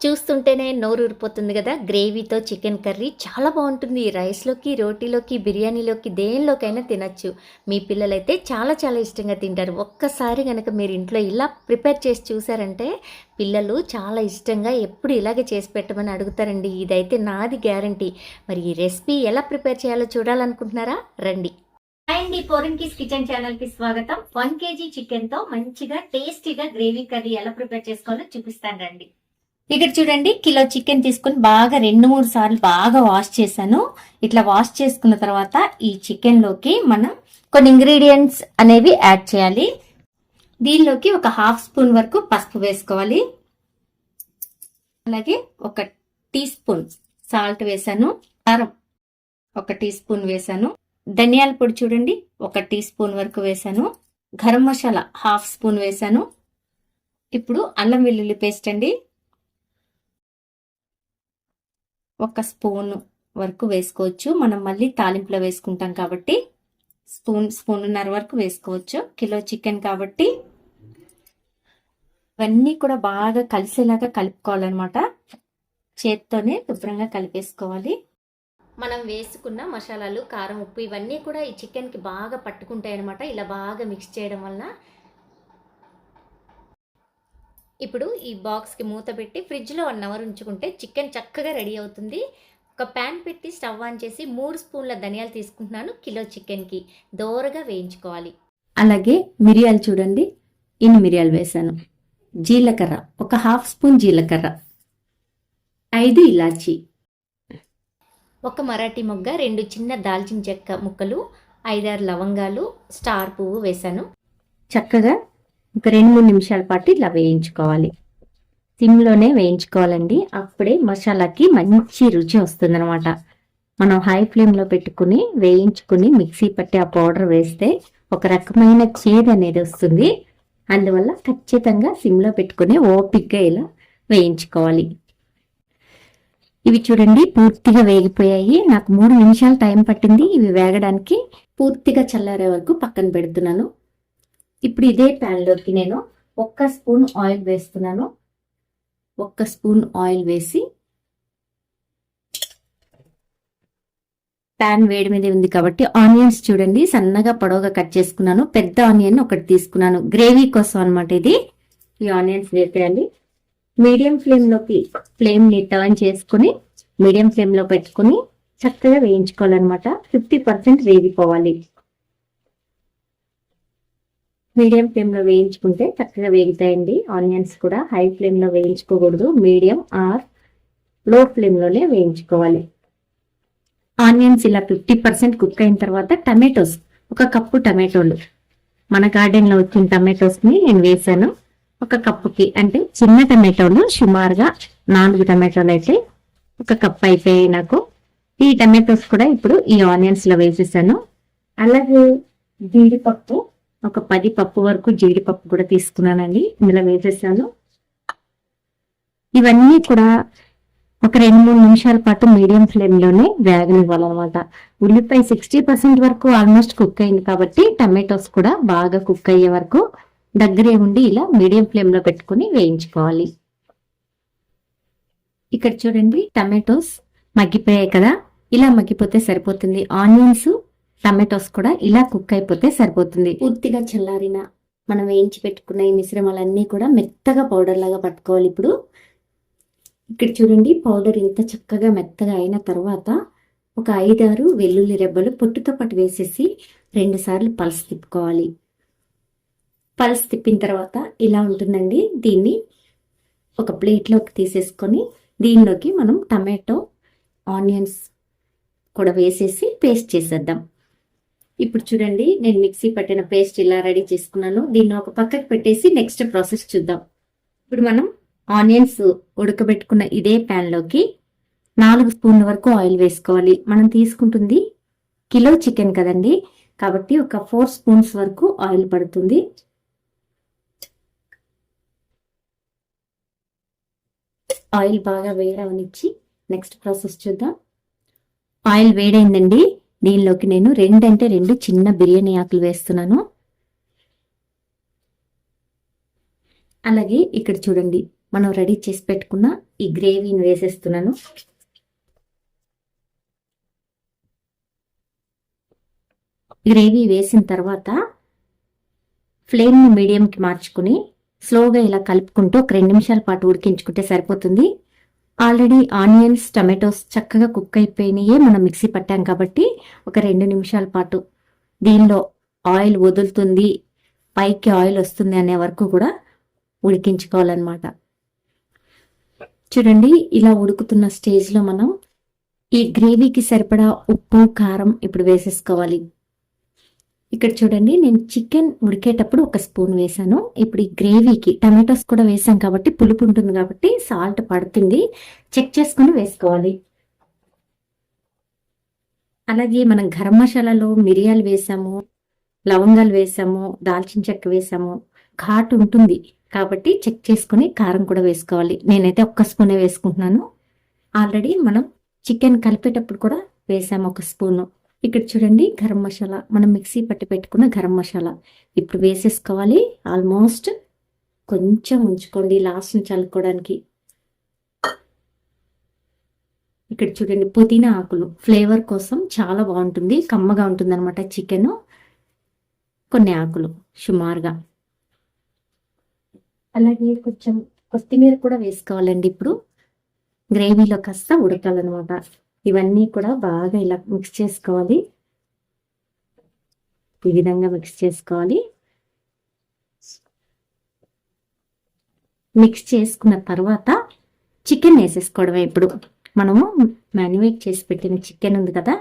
చూస్తుంటేనే నోరు ఊరిపోతుంది కదా. గ్రేవీతో చికెన్ కర్రీ చాలా బాగుంటుంది. రైస్లోకి రోటీలోకి బిర్యానీలోకి దేనిలోకైనా తినచ్చు. మీ పిల్లలైతే చాలా చాలా ఇష్టంగా తింటారు. ఒక్కసారి కనుక మీరు ఇంట్లో ఇలా ప్రిపేర్ చేసి చూసారంటే పిల్లలు చాలా ఇష్టంగా ఎప్పుడు ఇలాగే చేసి పెట్టమని అడుగుతారండి. ఇదైతే నాది గ్యారంటీ. మరి ఈ రెసిపీ ఎలా ప్రిపేర్ చేయాలో చూడాలనుకుంటున్నారా? రండి. హాయ్ అండి. పోరంకీస్ కిచెన్ ఛానల్కి స్వాగతం. వన్ కేజీ చికెన్తో మంచిగా టేస్టీగా గ్రేవీ కర్రీ ఎలా ప్రిపేర్ చేసుకోవాలో చూపిస్తాను రండి. ఇక్కడ చూడండి కిలో చికెన్ తీసుకుని బాగా రెండు మూడు సార్లు బాగా వాష్ చేశాను. ఇట్లా వాష్ చేసుకున్న తర్వాత ఈ చికెన్లోకి మనం కొన్ని ఇంగ్రీడియంట్స్ అనేవి యాడ్ చేయాలి. దీనిలోకి ఒక హాఫ్ స్పూన్ వరకు పసుపు వేసుకోవాలి. అలాగే ఒక టీ స్పూన్ సాల్ట్ వేసాను. కారం ఒక టీ స్పూన్ వేసాను. ధనియాల పొడి చూడండి ఒక టీ స్పూన్ వరకు వేసాను. గరం మసాలా హాఫ్ స్పూన్ వేసాను. ఇప్పుడు అల్లం వెల్లుల్లి పేస్ట్ అండి. ఒక స్పూన్ వరకు వేసుకోవచ్చు. మనం మళ్ళీ తాలింపులో వేసుకుంటాం కాబట్టి స్పూన్ స్పూన్నర వరకు వేసుకోవచ్చు. కిలో చికెన్ కాబట్టి ఇవన్నీ కూడా బాగా కలిసేలాగా కలుపుకోవాలన్నమాట. చేత్తోనే శుభ్రంగా కలిపేసుకోవాలి. మనం వేసుకున్న మసాలాలు కారం ఉప్పు ఇవన్నీ కూడా ఈ చికెన్కి బాగా పట్టుకుంటాయి అనమాట ఇలా బాగా మిక్స్ చేయడం వలన ఇప్పుడు ఈ బాక్స్కి మూత పెట్టి ఫ్రిడ్జ్లో వన్ అవర్ ఉంచుకుంటే చికెన్ చక్కగా రెడీ అవుతుంది. ఒక ప్యాన్ పెట్టి స్టవ్ ఆన్ చేసి మూడు స్పూన్ల ధనియాలు తీసుకుంటున్నాను కిలో చికెన్కి. దోరగా వేయించుకోవాలి. అలాగే మిరియాలు చూడండి. ఇన్ని మిరియాలు వేసాను. జీలకర్ర. ఒక హాఫ్ స్పూన్ జీలకర్ర. ఐదు ఇలాచి. ఒక మరాఠీ మొగ్గ రెండు చిన్న దాల్చిన చెక్క ముక్కలు ఐదారు లవంగాలు స్టార్ పువ్వు వేశాను చక్కగా ఒక రెండు మూడు నిమిషాల పాటు ఇలా వేయించుకోవాలి. సిమ్లోనే వేయించుకోవాలండి. అప్పుడే మసాలాకి మంచి రుచి వస్తుందనమాట మనం హై ఫ్లేమ్లో పెట్టుకుని వేయించుకుని మిక్సీ పట్టి ఆ పౌడర్ వేస్తే ఒక రకమైన చేదు అనేది వస్తుంది. అందువల్ల ఖచ్చితంగా సిమ్లో పెట్టుకుని ఓపిక్గా ఇలా వేయించుకోవాలి. ఇవి చూడండి పూర్తిగా వేగిపోయాయి. నాకు మూడు నిమిషాలు టైం పట్టింది. ఇవి వేగడానికి పూర్తిగా చల్లారే వరకు పక్కన పెడుతున్నాను. ఇప్పుడు ఇదే ప్యాన్లోకి నేను ఒక్క స్పూన్ ఆయిల్ వేస్తున్నాను. ఒక్క స్పూన్ ఆయిల్ వేసి ప్యాన్ వేడి మీద ఉంది కాబట్టి ఆనియన్స్ చూడండి సన్నగా పొడవుగా కట్ చేసుకున్నాను. పెద్ద ఆనియన్ ఒకటి తీసుకున్నాను. గ్రేవీ కోసం అనమాట ఇది. ఈ ఆనియన్స్ వేసేయాలి మీడియం ఫ్లేమ్లోకి ఫ్లేమ్ని టర్న్ చేసుకుని మీడియం ఫ్లేమ్లో పెట్టుకుని చక్కగా వేయించుకోవాలన్నమాట. ఫిఫ్టీ పర్సెంట్ వేగిపోవాలి. మీడియం ఫ్లేమ్లో వేయించుకుంటే చక్కగా వేగుతాయండి. ఆనియన్స్ కూడా హై ఫ్లేమ్లో వేయించుకోకూడదు. మీడియం ఆర్లో ఫ్లేమ్లోనే వేయించుకోవాలి. ఆనియన్స్ ఇలా ఫిఫ్టీ పర్సెంట్ కుక్ అయిన తర్వాత టమాటోస్ ఒక కప్పు టమాటోలు మన గార్డెన్లో వచ్చిన టమాటోస్ని నేను వేసాను ఒక కప్పుకి అంటే చిన్న టమాటోలు సుమారుగా నాలుగు టమాటోలు అయితే ఒక కప్ అయిపోయాయి నాకు. ఈ టమాటోస్ కూడా ఇప్పుడు ఈ ఆనియన్స్లో వేసేసాను. అలాగే జీడిపప్పు ఒక పది పప్పు వరకు జీడిపప్పు కూడా తీసుకున్నానండి. ఇందులో వేసేసాను. ఇవన్నీ కూడా ఒక రెండు మూడు నిమిషాల పాటు మీడియం ఫ్లేమ్లోనే వేగనివ్వాలన్నమాట. ఉల్లిపాయ సిక్స్టీ పర్సెంట్ వరకు ఆల్మోస్ట్ కుక్ అయింది కాబట్టి టమాటోస్ కూడా బాగా కుక్ అయ్యే వరకు దగ్గరే ఉండి ఇలా మీడియం ఫ్లేమ్లో పెట్టుకుని వేయించుకోవాలి. ఇక్కడ చూడండి టమాటోస్ మగ్గిపోయాయి కదా. ఇలా మగ్గిపోతే సరిపోతుంది. ఆనియన్స్ టమాటోస్ కూడా ఇలా కుక్ అయిపోతే సరిపోతుంది. పూర్తిగా చల్లారిన మనం వేయించి పెట్టుకున్న ఈ మిశ్రమాలన్నీ కూడా మెత్తగా పౌడర్ లాగా పట్టుకోవాలి ఇప్పుడు. ఇక్కడ చూడండి పౌడర్ ఇంత చక్కగా మెత్తగా అయిన తర్వాత ఒక ఐదారు వెల్లుల్లి రెబ్బలు పొట్టుతో పాటు వేసేసి రెండుసార్లు పల్స్ తిప్పుకోవాలి. పల్స్ తిప్పిన తర్వాత ఇలా ఉంటుందండి. దీన్ని ఒక ప్లేట్లోకి తీసేసుకొని దీనిలోకి మనం టమాటో ఆనియన్స్ కూడా వేసేసి పేస్ట్ చేసేద్దాం. ఇప్పుడు చూడండి నేను మిక్సీ పట్టిన పేస్ట్ ఇలా రెడీ చేసుకున్నాను. దీన్ని ఒక పక్కకు పెట్టేసి నెక్స్ట్ ప్రాసెస్ చూద్దాం. ఇప్పుడు మనం ఆనియన్స్ ఉడకబెట్టుకున్న ఇదే ప్యాన్లోకి నాలుగు స్పూన్ల వరకు ఆయిల్ వేసుకోవాలి. మనం తీసుకుంటుంది కిలో చికెన్ కదండి. కాబట్టి ఒక ఫోర్ స్పూన్స్ వరకు ఆయిల్ పడుతుంది. ఆయిల్ బాగా వేడవనిచ్చి నెక్స్ట్ ప్రాసెస్ చూద్దాం. ఆయిల్ వేడైందండి. దీనిలోకి నేను రెండంటే రెండు చిన్న బిర్యానీ ఆకులు వేస్తున్నాను. అలాగే ఇక్కడ చూడండి మనం రెడీ చేసి పెట్టుకున్న ఈ గ్రేవీని వేసేస్తున్నాను. గ్రేవీ వేసిన తర్వాత ఫ్లేమ్ని మీడియంకి మార్చుకుని స్లోగా ఇలా కలుపుకుంటూ ఒక రెండు నిమిషాల పాటు ఉడికించుకుంటే సరిపోతుంది. ఆల్రెడీ ఆనియన్స్ టమాటోస్ చక్కగా కుక్ అయిపోయినాయే మనం మిక్సీ పట్టాం కాబట్టి ఒక రెండు నిమిషాల పాటు దీనిలో ఆయిల్ వదులుతుంది పైకి ఆయిల్ వస్తుంది అనే వరకు కూడా ఉడికించుకోవాలన్నమాట. చూడండి ఇలా ఉడుకుతున్న స్టేజ్లో మనం ఈ గ్రేవీకి సరిపడా ఉప్పు కారం ఇప్పుడు వేసేసుకోవాలి. ఇక్కడ చూడండి నేను చికెన్ ఉడికేటప్పుడు ఒక స్పూన్ వేసాను ఇప్పుడు ఈ గ్రేవీకి టమాటోస్ కూడా వేసాం కాబట్టి పులుపు ఉంటుంది కాబట్టి సాల్ట్ పడుతుంది. చెక్ చేసుకుని వేసుకోవాలి. అలాగే మనం గరం మసాలాలో మిరియాలు వేసాము లవంగాలు వేసాము దాల్చిన చెక్క వేసాము. ఘాటు ఉంటుంది కాబట్టి చెక్ చేసుకుని కారం కూడా వేసుకోవాలి. నేనైతే ఒక్క స్పూనే వేసుకుంటున్నాను. ఆల్రెడీ మనం చికెన్ కలిపేటప్పుడు కూడా వేసాము ఒక స్పూను. ఇక్కడ చూడండి గరం మసాలా. మనం మిక్సీ పట్టి పెట్టుకున్న గరం మసాలా. ఇప్పుడు వేసేసుకోవాలి. ఆల్మోస్ట్ కొంచెం ఉంచుకోండి లాస్ట్ని చల్లుకోవడానికి ఇక్కడ చూడండి పుదీనా ఆకులు. ఫ్లేవర్ కోసం చాలా బాగుంటుంది. కమ్మగా ఉంటుంది అనమాట చికెన్. కొన్ని ఆకులు సుమారుగా. అలాగే కొంచెం కొత్తిమీర కూడా వేసుకోవాలండి ఇప్పుడు. గ్రేవీలో కాస్త ఉడకాలన్నమాట. ఇవన్నీ కూడా బాగా ఇలా మిక్స్ చేసుకోవాలి. ఈ విధంగా మిక్స్ చేసుకోవాలి. మిక్స్ చేసుకున్న తర్వాత చికెన్ వేసేసుకోవడమే. ఇప్పుడు మనము మ్యాన్యువేట్ చేసి పెట్టిన చికెన్ ఉంది కదా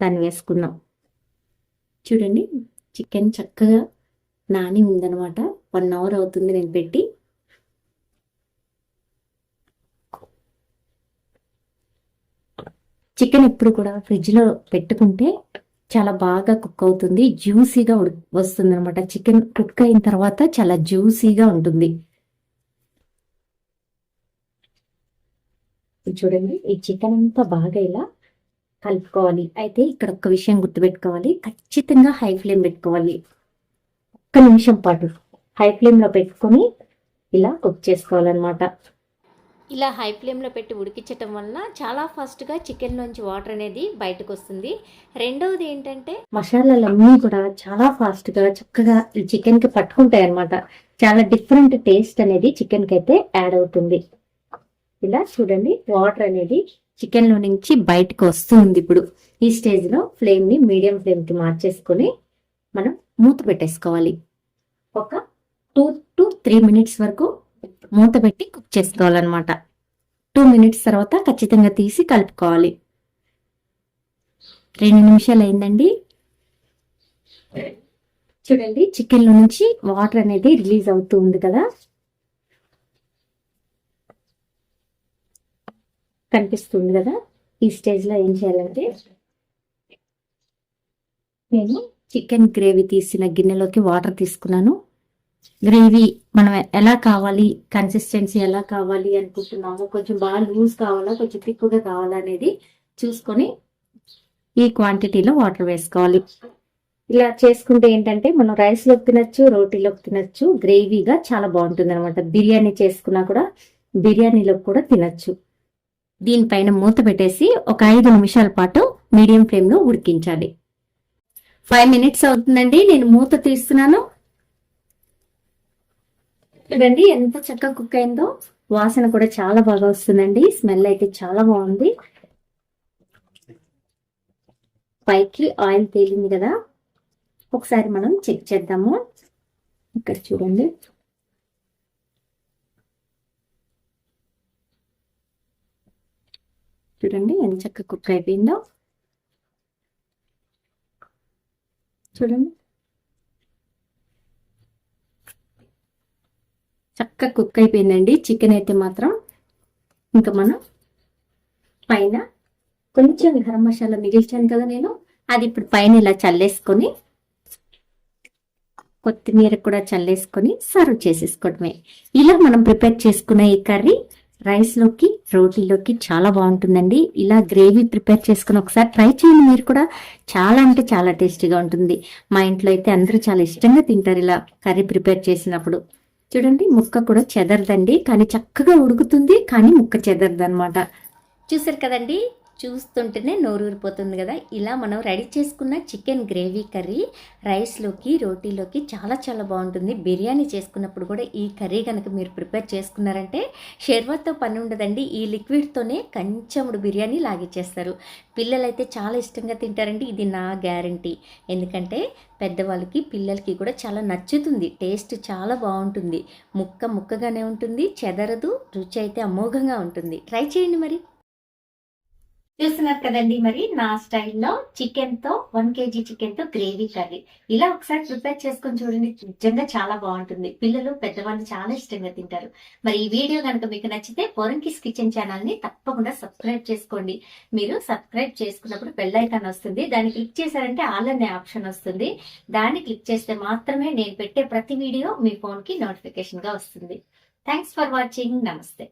దాన్ని వేసుకుందాం. చూడండి చికెన్ చక్కగా నాని ఉందనమాట వన్ అవర్ అవుతుంది నేను పెట్టి. చికెన్ ఎప్పుడు కూడా ఫ్రిడ్జ్లో పెట్టుకుంటే చాలా బాగా కుక్ అవుతుంది జ్యూసీగా వస్తుంది అనమాట చికెన్ కుక్ అయిన తర్వాత చాలా జ్యూసీగా ఉంటుంది. చూడండి ఈ చికెన్ అంతా బాగా ఇలా కలుపుకోవాలి. అయితే ఇక్కడ ఒక్క విషయం గుర్తుపెట్టుకోవాలి. ఖచ్చితంగా హై ఫ్లేమ్ పెట్టుకోవాలి. ఒక్క నిమిషం పాటు హై ఫ్లేమ్లో పెట్టుకొని ఇలా కుక్ చేసుకోవాలన్నమాట. ఇలా హై ఫ్లేమ్లో పెట్టి ఉడికించటం వలన చాలా ఫాస్ట్గా చికెన్లోంచి వాటర్ అనేది బయటకు వస్తుంది రెండవది ఏంటంటే మసాలాలన్నీ కూడా చాలా ఫాస్ట్గా చక్కగా ఈ చికెన్కి పట్టుకుంటాయి అనమాట చాలా డిఫరెంట్ టేస్ట్ అనేది చికెన్కి అయితే యాడ్ అవుతుంది. ఇలా చూడండి వాటర్ అనేది చికెన్లో నుంచి బయటకు వస్తుంది ఇప్పుడు. ఈ స్టేజ్లో ఫ్లేమ్ని మీడియం ఫ్లేమ్కి మార్చేసుకొని మనం మూత పెట్టేసుకోవాలి. ఒక టూ టు త్రీ మినిట్స్ వరకు మూత పెట్టి కుక్ చేసుకోవాలన్నమాట. టూ మినిట్స్ తర్వాత ఖచ్చితంగా తీసి కలుపుకోవాలి. రెండు నిమిషాలు అయిందండి. చూడండి చికెన్లో నుంచి వాటర్ అనేది రిలీజ్ అవుతూ ఉంది కదా. కనిపిస్తుంది కదా ఈ స్టేజ్లో ఏం చేయాలంటే నేను చికెన్ గ్రేవీ తీసిన గిన్నెలోకి వాటర్ తీసుకున్నాను. గ్రేవీ మనం ఎలా కావాలి కన్సిస్టెన్సీ ఎలా కావాలి అనుకుంటున్నాము కొంచెం బాగా లూజ్ కావాలా కొంచెం తిక్కుగా కావాలా అనేది చూసుకొని ఈ క్వాంటిటీలో వాటర్ వేసుకోవాలి. ఇలా చేసుకుంటే ఏంటంటే మనం రైస్లోకి తినచ్చు రోటీలోకి తినచ్చు గ్రేవీగా చాలా బాగుంటుంది అనమాట బిర్యానీ చేసుకున్నా కూడా బిర్యానీలో కూడా తినచ్చు. దీనిపైన మూత పెట్టేసి ఒక ఐదు నిమిషాల పాటు మీడియం ఫ్లేమ్లో ఉడికించాలి. ఫైవ్ మినిట్స్ అవుతుందండి నేను మూత తీస్తున్నాను. చూడండి ఎంత చక్కగా కుక్ అయిందో. వాసన కూడా చాలా బాగా వస్తుందండి. స్మెల్ అయితే చాలా బాగుంది. పైకి ఆయిల్ తేలింది కదా. ఒకసారి మనం చెక్ చేద్దాము. ఇక్కడ చూడండి. చూడండి ఎంత చక్కగా కుక్ అయిపోయిందో. చూడండి. చక్కగా కుక్ అయిపోయిందండి. చికెన్ అయితే మాత్రం ఇంకా మనం పైన కొంచెం గరం మసాలా మిగిల్చాను కదా నేను. అది ఇప్పుడు పైన ఇలా చల్లేసుకొని కొత్తిమీర కూడా చల్లేసుకొని సర్వ్ చేసేసుకోవడమే. ఇలా మనం ప్రిపేర్ చేసుకున్న ఈ కర్రీ రైస్లోకి రోటీలోకి చాలా బాగుంటుందండి. ఇలా గ్రేవీ ప్రిపేర్ చేసుకుని ఒకసారి ట్రై చేయండి మీరు కూడా. చాలా అంటే చాలా టేస్టీగా ఉంటుంది. మా ఇంట్లో అయితే అందరూ చాలా ఇష్టంగా తింటారు ఇలా కర్రీ ప్రిపేర్ చేసినప్పుడు. చూడండి ముక్క కూడా చెదరదండి. కానీ చక్కగా ఉడుకుతుంది కానీ ముక్క చెదరదనమాట చూసారు కదండి? చూస్తుంటేనే నోరూరిపోతుంది కదా. ఇలా మనం రెడీ చేసుకున్న చికెన్ గ్రేవీ కర్రీ రైస్లోకి రోటీలోకి చాలా చాలా బాగుంటుంది. బిర్యానీ చేసుకున్నప్పుడు కూడా ఈ కర్రీ కనుక మీరు ప్రిపేర్ చేసుకున్నారంటే షెర్వత్తో పని ఉండదండి. ఈ లిక్విడ్తోనే కంచముడు బిర్యానీ లాగిచ్చేస్తారు. పిల్లలైతే చాలా ఇష్టంగా తింటారండి. ఇది నా గ్యారంటీ. ఎందుకంటే పెద్దవాళ్ళకి పిల్లలకి కూడా చాలా నచ్చుతుంది. టేస్ట్ చాలా బాగుంటుంది. ముక్క ముక్కగానే ఉంటుంది. చెదరదు. రుచి అయితే అమోఘంగా ఉంటుంది. ట్రై చేయండి మరి. చూస్తున్నారు కదండి మరి నా స్టైల్లో చికెన్తో వన్ కేజీ చికెన్తో గ్రేవీ కర్రీ. ఇలా ఒకసారి ప్రిపేర్ చేసుకొని చూడండి నిజంగా చాలా బాగుంటుంది. పిల్లలు పెద్దవాళ్ళు చాలా ఇష్టంగా తింటారు. మరి ఈ వీడియో కనుక మీకు నచ్చితే పొరంకిస్ కిచెన్ ఛానల్ని తప్పకుండా సబ్స్క్రైబ్ చేసుకోండి. మీరు సబ్స్క్రైబ్ చేసుకున్నప్పుడు బెల్ ఐకాన్ వస్తుంది. దాన్ని క్లిక్ చేశారంటే ఆల్ అనే ఆప్షన్ వస్తుంది. దాన్ని క్లిక్ చేస్తే మాత్రమే నేను పెట్టే ప్రతి వీడియో మీ ఫోన్కి నోటిఫికేషన్గా వస్తుంది. Thanks for watching. నమస్తే.